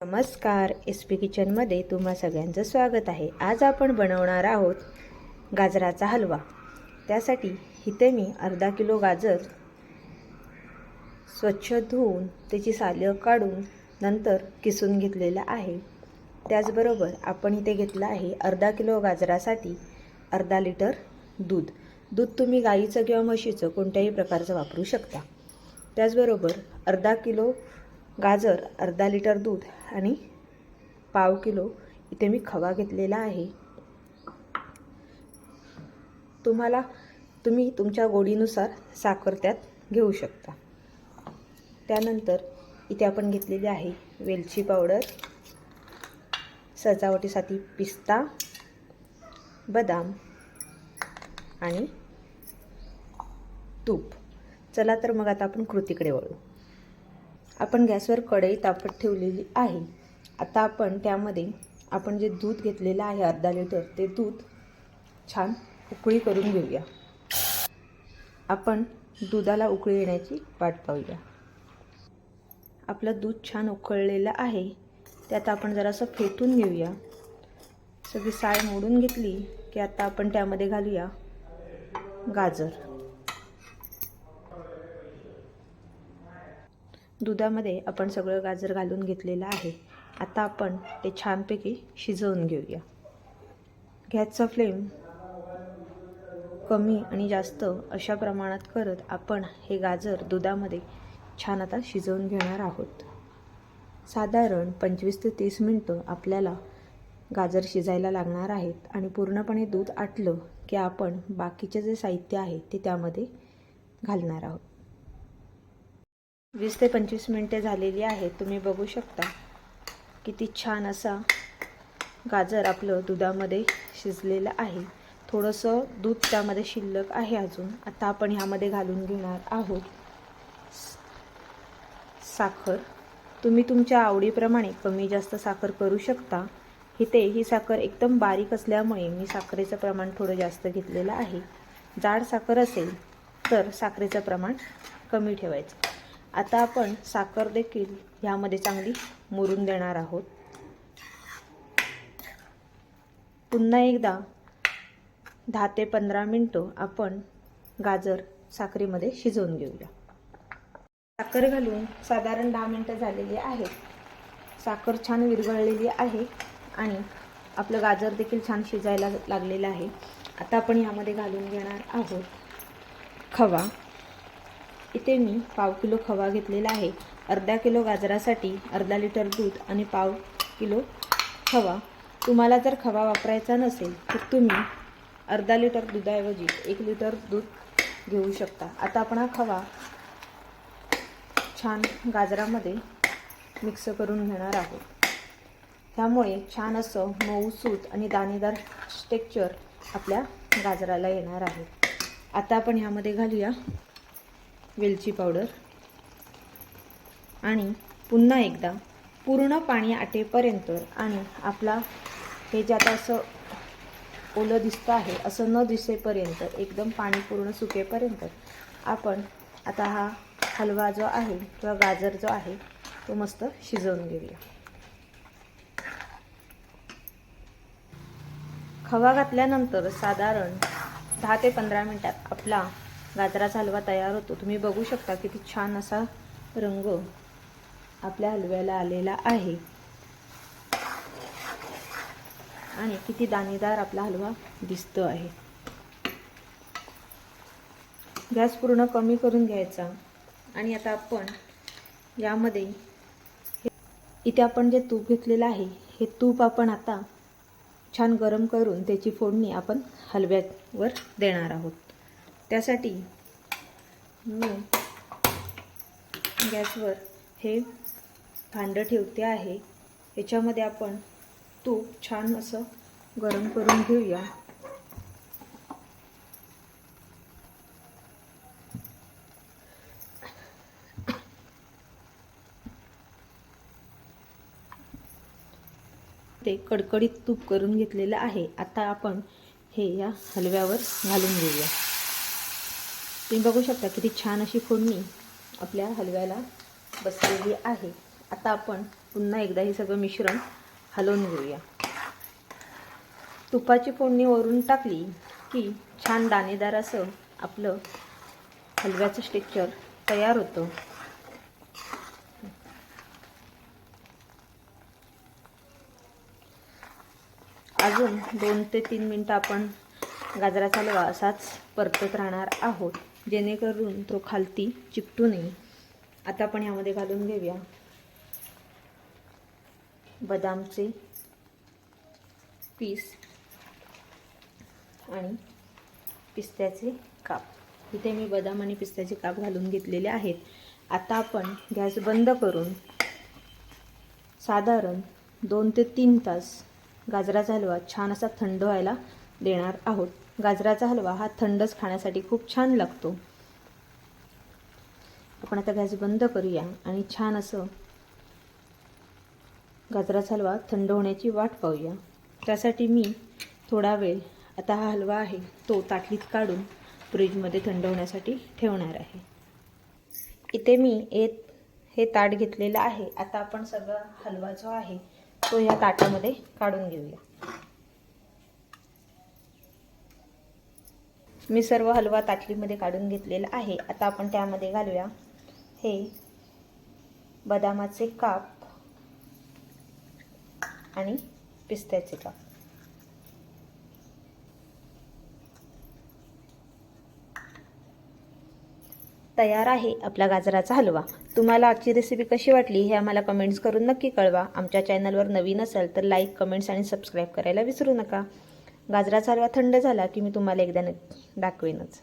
नमस्कार S P किचनमध्ये तुम्हा सगळ्यांचं स्वागत आहे. आज आपण बनवणार आहोत गाजराचा हलवा. त्यासाठी इथे मी अर्धा किलो गाजर स्वच्छ धुवून त्याची सालं काढून नंतर किसून घेतलेलं आहे. त्याचबरोबर आपण इथे घेतलं आहे अर्धा किलो गाजरासाठी अर्धा लिटर दूध. दूध तुम्ही गाईचं किंवा म्हशीचं कोणत्याही प्रकारचं वापरू शकता. त्याचबरोबर अर्धा किलो गाजर अर्धा लिटर दूध आणि पाव किलो इथे मी खवा घेतलेला आहे. तुम्हाला तुम्ही तुमच्या गोडीनुसार साखर त्यात घेऊ शकता. त्यानंतर इथे आपण घेतलेली आहे वेलची पावडर सजावटीसाठी पिस्ता बदाम आणि तूप. चला तर मग आता आपण कृतीकडे वळू. आपण गॅसवर कढई तापत ठेवलेली आहे. आता आपण त्यामध्ये आपण जे दूध घेतलेलं आहे अर्धा लिटर ते दूध छान उकळी करून घेऊया. आपण दुधाला उकळी येण्याची वाट पाहूया. आपलं दूध छान उकळलेलं आहे. त्यात आपण जरासं फेटून घेऊया. सगळी साय मोडून घेतली की आता आपण त्यामध्ये घालूया गाजर. दुधामध्ये आपण सगळं गाजर घालून घेतलेलं आहे. आता आपण ते छानपैकी शिजवून घेऊया. गॅसचा फ्लेम कमी आणि जास्त अशा प्रमाणात करत आपण हे गाजर दुधामध्ये छान आता शिजवून घेणार आहोत. साधारण पंचवीस ते तीस मिनटं आपल्याला गाजर शिजायला लागणार आहेत आणि पूर्णपणे दूध आटलं की आपण बाकीचे जे साहित्य आहे ते त्यामध्ये घालणार आहोत. वीस ते पंचवीस मिनटे झालेली आहेत. तुम्ही बघू शकता. किती छान असा गाजर आपलं दुधामध्ये शिजलेलं आहे. थोडंसं दूध त्यामध्ये शिल्लक आहे अजून. आता आपण ह्यामध्ये घालून घेणार आहोत साखर. तुम्ही तुमच्या आवडीप्रमाणे कमी जास्त साखर करू शकता. इथे ही साखर एकदम बारीक असल्यामुळे मी साखरेचं प्रमाण थोडं जास्त घेतलेलं आहे. जाड साखर असेल तर साखरेचं प्रमाण कमी ठेवायचं. आता आपण साखर देखील ह्यामध्ये चांगली मुरून देणार आहोत. पुन्हा एकदा दहा ते पंधरा मिनटं आपण गाजर साखरेमध्ये शिजवून घेऊया. साखर घालून साधारण दहा मिनटं झालेली आहेत साखर छान विरघळलेली आहे आणि आपलं गाजर देखील छान शिजायला लागलेलं आहे. आता आपण यामध्ये घालून घेणार आहोत खवा. इथे मी पाव किलो खवा घेतलेला आहे. अर्धा किलो गाजरासाठी अर्धा लिटर दूध आणि पाव किलो खवा. तुम्हाला जर खवा वापरायचा नसेल तर तुम्ही अर्धा लिटर दुधाऐवजी एक लिटर दूध घेऊ शकता. आता आपण हा खवा छान गाजरामध्ये मिक्स करून घेणार आहोत. त्यामुळे छान असं मऊ सूत आणि दाणेदार टेक्चर आपल्या गाजराला येणार आहे. आता आपण ह्यामध्ये घालूया वेलची पावडर. आणि पुन्हा एकदा पूर्ण पाणी आटेपर्यंत आणि आपला हे जे आता असं ओलं दिसतं आहे असं न दिसेपर्यंत एकदम पाणी पूर्ण सुकेपर्यंत आपण आता हा हलवा जो आहे किंवा गाजर जो आहे तो मस्त शिजवून घेऊया. खवा घातल्यानंतर साधारण दहा ते पंधरा मिनटात आपला गाजराचा हलवा तयार होतो. तुम्ही बघू शकता किती छान असा रंग आपल्या हलव्याला आलेला आहे. आणि किती दाणेदार आपला हलवा दिसतो आहे. गॅस पूर्ण कमी करून घ्यायचा. आणि आता आपण यामध्ये इथे आपण जे तूप घेतलेलं आहे हे तूप आपण आता छान गरम करून त्याची फोडणी आपण हलव्यावर देणार आहोत. त्यासाठी मी गॅसवर हे भांडं ठेवते आहे. याच्यामध्ये आपण तूप छान असं गरम करून घेऊया. ते कडकडीत तूप करून घेतलेलं आहे. आता आपण हे या हलव्यावर घालून घेऊया. तुम्ही बघू शकता किती छान अशी फोडणी आपल्या हलव्याला बसलेली आहे. आता आपण पुन्हा एकदा हे सगळं मिश्रण हलवून घेऊया. तुपाची फोडणी वरून टाकली की छान दाणेदार असं आपलं हलव्याचं स्ट्रेक्चर तयार होतं. अजून दोन ते तीन मिनटं आपण गाजराचा हलवा असाच परतत राहणार आहोत. जेणेकरून तो खालती चिकटू नये. आता आपण यामध्ये घालून घेऊया. बदामचे पीस आणि पिस्त्याचे काप. इथे मी बदाम आणि पिस्त्याचे काप घालून घेतलेले आहेत. आता आपण गॅस बंद करून साधारण दोन ते तीन तास गाजराचा हलवा छान असा थंड व्हायला देणार आहोत. गाजराचा हलवा हा थंडच खाण्यासाठी खूप छान लागतो. आपण आता गॅस बंद करूया आणि छान असं गाजराचा हलवा थंड होण्याची वाट पाहूया. त्यासाठी मी थोडा वेळ आता हा हलवा आहे तो ताटलीत काढून फ्रीजमध्ये थंड होण्यासाठी ठेवणार आहे. इथे मी एक हे ताट घेतलेलं आहे. आता आपण सगळा हलवा जो आहे तो ह्या ताटामध्ये काढून घेऊया. मी सर्व हलवा ताटलीमध्ये काढून घेतलेला आहे. आता आपण त्यामध्ये घालूया. हे बदामाचे काप आणि पिस्त्याचे काप. तयार आहे आपला गाजराचा हलवा. तुम्हाला आजची रेसिपी कशी वाटली हे आम्हाला कमेंट्स करून नक्की कळवा. आमच्या चॅनलवर नवीन असाल तर लाईक कमेंट्स आणि सबस्क्राईब करायला विसरू नका. गाजराचा हलवा थंड झाला की मी तुम्हाला एकदा नक्की दाखवेनच.